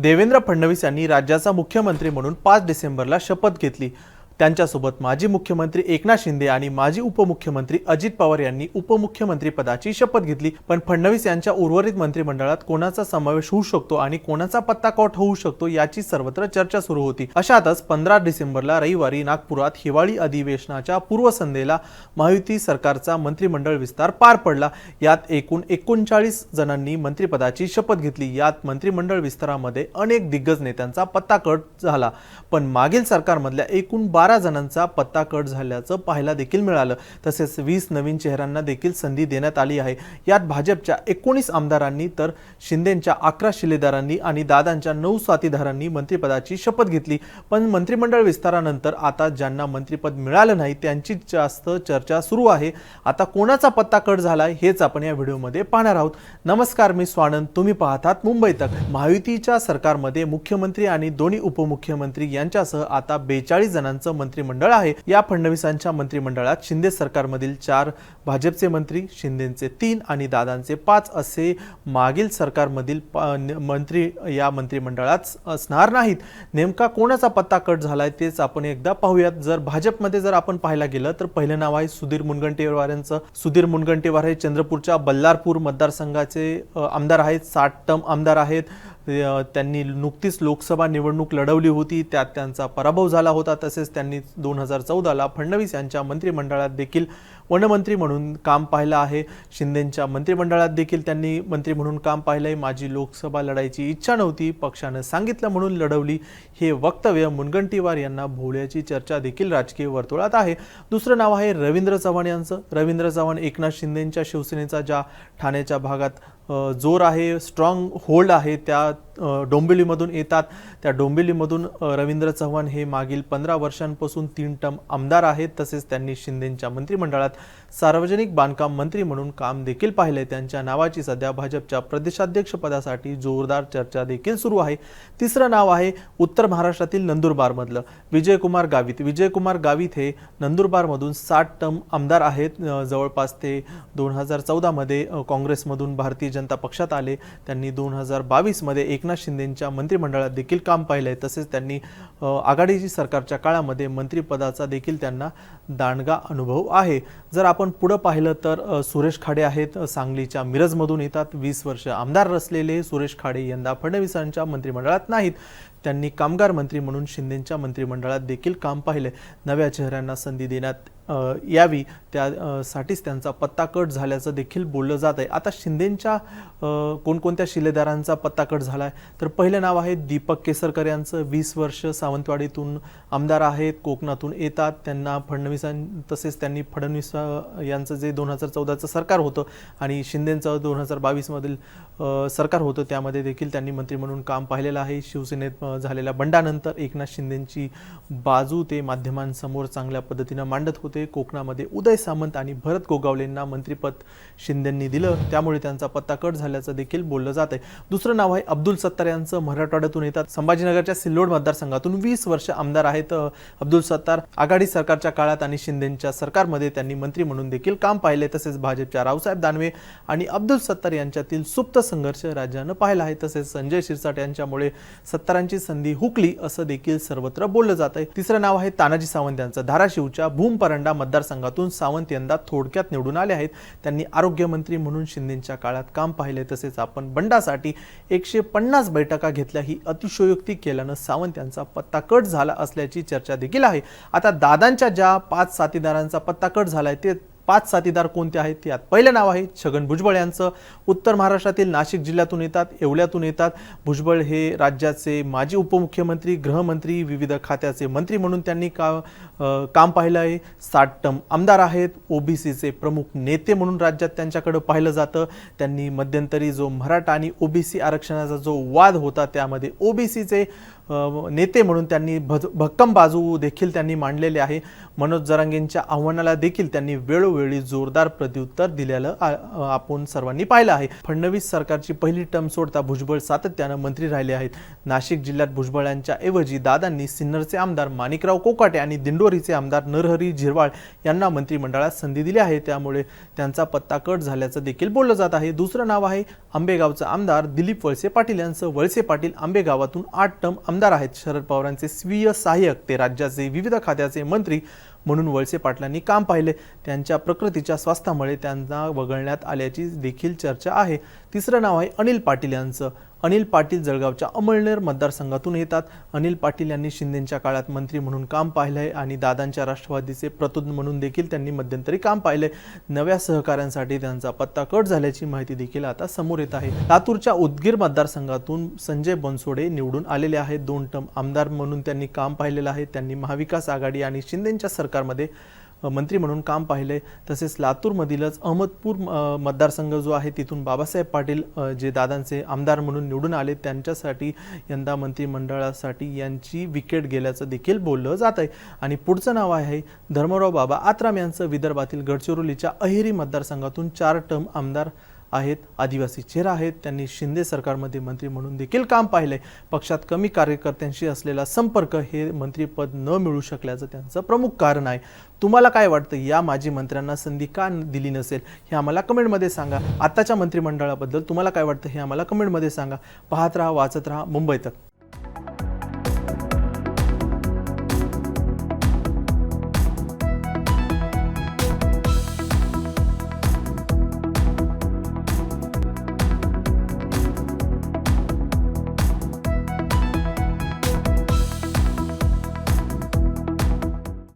देवेंद्र फडणवीस यांनी राज्याचा मुख्यमंत्री म्हणून पाच डिसेंबरला शपथ घेतली. त्यांच्यासोबत माजी मुख्यमंत्री एकनाथ शिंदे आणि माजी उपमुख्यमंत्री अजित पवार यांनी उपमुख्यमंत्री पदाची शपथ घेतली. पण फडणवीस यांच्या उर्वरित मंत्रिमंडळात कोणाचा समावेश होऊ शकतो आणि कोणाचा पत्ता कॉट होऊ शकतो याची सर्वत्र चर्चा सुरू होती. अशातच पंधरा डिसेंबरला रविवारी नागपुरात हिवाळी अधिवेशनाच्या पूर्वसंध्येला महायुती सरकारचा मंत्रिमंडळ विस्तार पार पडला. यात एकूण एकोणचाळीस जणांनी मंत्रिपदाची शपथ घेतली. यात मंत्रिमंडळ विस्तारामध्ये अनेक दिग्गज नेत्यांचा पत्ता कट झाला. पण मागील सरकारमधल्या एकूण बारा जणांचा पत्ता कट झाल्याचं पाहायला देखील मिळालं. तसेच वीस नवीन चेहऱ्यांना देखील संधी देण्यात आली आहे. यात भाजपच्या एकोणीस आमदारांनी तर शिंदेच्या अकरा शिलेदारांनी आणि दादांच्या नऊ साथीदारांनी मंत्रिपदाची शपथ घेतली. पण मंत्रिमंडळ विस्तारानंतर आता ज्यांना मंत्रिपद मिळालं नाही त्यांची जास्त चर्चा सुरू आहे. आता कोणाचा पत्ता कट झालाय हेच आपण या व्हिडिओमध्ये पाहणार आहोत. नमस्कार मी स्वानंद. तुम्ही पाहतात मुंबई तक. महायुतीच्या सरकारमध्ये मुख्यमंत्री आणि दोन्ही उपमुख्यमंत्री यांच्यासह आता बेचाळीस जणांचं मंत्रिमंडळ आहे. या फडणवीसांच्या मंत्रिमंडळात शिंदे सरकारमधील चार भाजपचे मंत्री शिंदेचे तीन आणि दादांचे पाच असे मागील सरकारमधील मंत्री या मंत्रिमंडळात असणार नाहीत. नेमका कोणाचा पत्ता कट झालाय तेच आपण एकदा पाहूयात. जर भाजपमध्ये जर आपण पाहायला गेलं तर पहिलं नाव आहे सुधीर मुनगंटीवार यांचं सुधीर मुनगंटीवार हे चंद्रपूरच्या बल्लारपूर मतदारसंघाचे आमदार आहेत. साठ टर्म आमदार आहेत. त्यांनी नुकतीच लोकसभा निवडणूक लढवली होती. त्यात त्यांचा पराभव झाला होता. तसेच त्यांनी दोन हजार चौदाला फडणवीस यांच्या मंत्रिमंडळात देखील वनमंत्री म्हणून काम पाहिलं आहे. शिंदेंच्या मंत्रिमंडळात देखील त्यांनी मंत्री म्हणून काम पाहिलंय. माझी लोकसभा लढायची इच्छा नव्हती. पक्षानं सांगितलं म्हणून लढवली. हे वक्तव्य मुनगंटीवार यांना भोवल्याची चर्चा देखील राजकीय वर्तुळात आहे. दुसरं नाव आहे रवींद्र चव्हाण यांचं. रवींद्र चव्हाण एकनाथ शिंदेंच्या शिवसेनेचा ज्या ठाण्याच्या भागात जोर आहे स्ट्रॉंग होल्ड आहे त्या डोंबिवलीमधून येतात. त्या डोंबिवलीमधून रवींद्र चव्हाण हे मागील पंधरा वर्षांपासून तीन टर्म आमदार आहेत. तसेच त्यांनी शिंदेंच्या मंत्रिमंडळात सार्वजनिक बांधकाम मंत्री म्हणून काम देखील पाहिले. त्यांच्या नावाची सध्या भाजपच्या प्रदेशाध्यक्षपदासाठी जोरदार चर्चा देखील सुरू आहे. तिसरं नाव आहे उत्तर महाराष्ट्रातील नंदुरबारमधलं. विजयकुमार गावित. विजयकुमार गावित हे नंदुरबारमधून साठ टर्म आमदार आहेत. जवळपास ते दोन हजार चौदामध्ये काँग्रेसमधून भारतीय जनता पक्षात आले. त्यांनी दोन हजार बावीसमध्ये एकनाथ शिंदेंच्या मंत्रिमंडळात देखील काम पाहिलं आहे तसेच त्यांनी आघाडीची सरकारच्या काळामध्ये मंत्रिपदाचा देखील त्यांना दांडगा अनुभव आहे. जर आपण पुढं पाहिलं तर सुरेश खाडे आहेत सांगलीच्या मिरजमधून येतात. वीस वर्ष आमदार रचलेले सुरेश खाडे यंदा फडणवीसांच्या मंत्रिमंडळात नाहीत. त्यांनी कामगार मंत्री म्हणून शिंदेच्या मंत्रिमंडळात देखील काम पाहिले नव्या चेहऱ्यांना संधी देण्यात यावी. त्या साठीच त्यांचा पत्ता कट झाल्याचं देखील बोललं जात आहे. आता शिंदेंच्या कोणकोणत्या शिलेदारांचा पत्ता कट झाला आहे तर पहिलं नाव आहे दीपक केसरकर यांचं. वीस वर्ष सावंतवाडीतून आमदार आहेत कोकणातून येतात. त्यांना फडणवीसां तसेच त्यांनी फडणवीस यांचं जे दोन हजार चौदाचं सरकार होतं आणि शिंदेंचं दोन हजार बावीसमधील सरकार होतं त्यामध्ये देखील त्यांनी मंत्री म्हणून काम पाहिलेलं आहे. शिवसेनेत झालेल्या बंडानंतर एकनाथ शिंदेंची बाजू ते माध्यमांसमोर चांगल्या पद्धतीनं मांडत होते. कोकणामध्ये उदय सामंत आणि भरत गोगावलेंना मंत्रिपद शिंदेंनी दिलं. त्यामुळे त्यांचा पत्ता कट झाल्याचं देखील बोललं जात आहे दुसरं नाव आहे अब्दुल सत्तार यांचं. मराठवाड्यातून येतात संभाजीनगरच्या सिल्लोड मतदारसंघातून वीस वर्ष आमदार आहेत अब्दुल सत्तार. आघाडी सरकारच्या काळात आणि शिंदेच्या सरकारमध्ये त्यांनी मंत्री म्हणून देखील काम पाहिले तसेच भाजपच्या रावसाहेब दानवे आणि अब्दुल सत्तार यांच्यातील सुप्त संघर्ष राज्यानं पाहिला आहे. तसेच संजय शिरसाट यांच्यामुळे सत्तारांची संधी हुकली असं देखील सर्वत्र बोललं जात आहे तिसरं नाव आहे तानाजी सावंत यांचं. धाराशिवच्या भूमपरंडा परंडा मतदारसंघातून सावंत यंदा थोडक्यात निवडून आले आहेत. त्यांनी आरोग्यमंत्री म्हणून शिंदेच्या काळात काम पाहिले. तसेच आपण बंडासाठी एकशे पन्नास बैठका घेतल्या. ही अतिशयोक्ती केल्यानं सावंत यांचा पत्ता कट झाला असल्याची चर्चा देखील आहे. आता दादांच्या ज्या पाच साथीदारांचा पत्ता कट झालाय ते पाच साथीदार कोणते आहेत यात पहिलं नाव आहे छगन भुजबळ यांचं. उत्तर महाराष्ट्रातील नाशिक जिल्ह्यातून येतात येवल्यातून येतात. भुजबळ हे राज्याचे माजी उपमुख्यमंत्री गृहमंत्री विविध खात्याचे मंत्री म्हणून त्यांनी का काम पाहिलं आहे. साठ टम आमदार आहेत ओबीसीचे प्रमुख नेते म्हणून राज्यात त्यांच्याकडं पाहिलं जातं. त्यांनी मध्यंतरी जो मराठा आणि ओबीसी आरक्षणाचा जो वाद होता त्यामध्ये ओबीसीचे सीचे नेते म्हणून त्यांनी भज भक्कम बाजू देखील त्यांनी मांडलेले आहे. मनोज जरांगेंच्या आव्हानाला देखील त्यांनी वेळोवेळी जोरदार प्रत्युत्तर दिलेलं आपण सर्वांनी पाहिलं आहे. फडणवीस सरकारची पहिली टर्म सोडता भुजबळ सातत्यानं मंत्री राहिले आहेत. नाशिक जिल्ह्यात भुजबळांच्या ऐवजी दादांनी सिन्नरचे आमदार माणिकराव कोकाटे आणि दिंडोरीचे आमदार नरहरी झिरवाळ यांना मंत्रिमंडळात संधी दिली आहे. त्यामुळे त्यांचा पत्ता कट झाल्याचं देखील बोललं जात आहे. दुसरं नाव आहे आंबेगावचं आमदार दिलीप वळसे पाटील. यांचं वळसे पाटील आंबेगावातून आठ टर्म आमदार आहेत. शरद पवारांचे स्वीय सहाय्यक ते राज्याचे विविध खात्याचे मंत्री म्हणून वळसे पाटलांनी काम पाहिले. त्यांच्या प्रकृतीच्या स्वास्थ्यामुळे त्यांना वगळण्यात आल्याची देखील चर्चा आहे. तिसरं नाव आहे अनिल पाटील यांचं. अनिल पाटील जळगावच्या अमळनेर मतदारसंघातून येतात. अनिल पाटील यांनी शिंदेच्या काळात मंत्री म्हणून काम पाहिलं आहे आणि दादांच्या राष्ट्रवादीचे प्रतुद म्हणून देखील त्यांनी मध्यंतरी काम पाहिले नव्या सहकाऱ्यांसाठी त्यांचा पत्ता कट झाल्याची माहिती देखील आता समोर येत आहे. लातूरच्या उदगीर मतदारसंघातून संजय बनसोडे निवडून आलेले आहेत. दोन टर्म आमदार म्हणून त्यांनी काम पाहिलेलं आहे. त्यांनी महाविकास आघाडी आणि शिंदेच्या सरकारमध्ये मंत्री म्हणून काम पाहिले. तसेच लातूरमधीलच अहमदपूर मतदारसंघ जो आहे तिथून बाबासाहेब पाटील जे दादांचे आमदार म्हणून निवडून आले त्यांच्यासाठी यंदा मंत्रिमंडळासाठी यांची विकेट गेल्याचं देखील बोललं जात आहे आणि पुढचं नाव आहे धर्मराव बाबा आत्राम यांचं विदर्भातील गडचिरोलीच्या अहेरी मतदारसंघातून चार टर्म आमदार आहेत आदिवासी चेहरा आहेत त्यांनी शिंदे सरकारमध्ये मंत्री म्हणून देखील काम पाहिलंय. पक्षात कमी कार्यकर्त्यांशी असलेला संपर्क हे मंत्रीपद न मिळू शकल्याचं त्यांचं प्रमुख कारण आहे. तुम्हाला काय वाटतं? या माजी मंत्र्यांना संधी का दिली नसेल? हे आम्हाला कमेंटमध्ये सांगा. आत्ताच्या मंत्रिमंडळाबद्दल तुम्हाला काय वाटतं? हे आम्हाला कमेंटमध्ये सांगा. पाहत राहा वाचत राहा. मुंबई तक.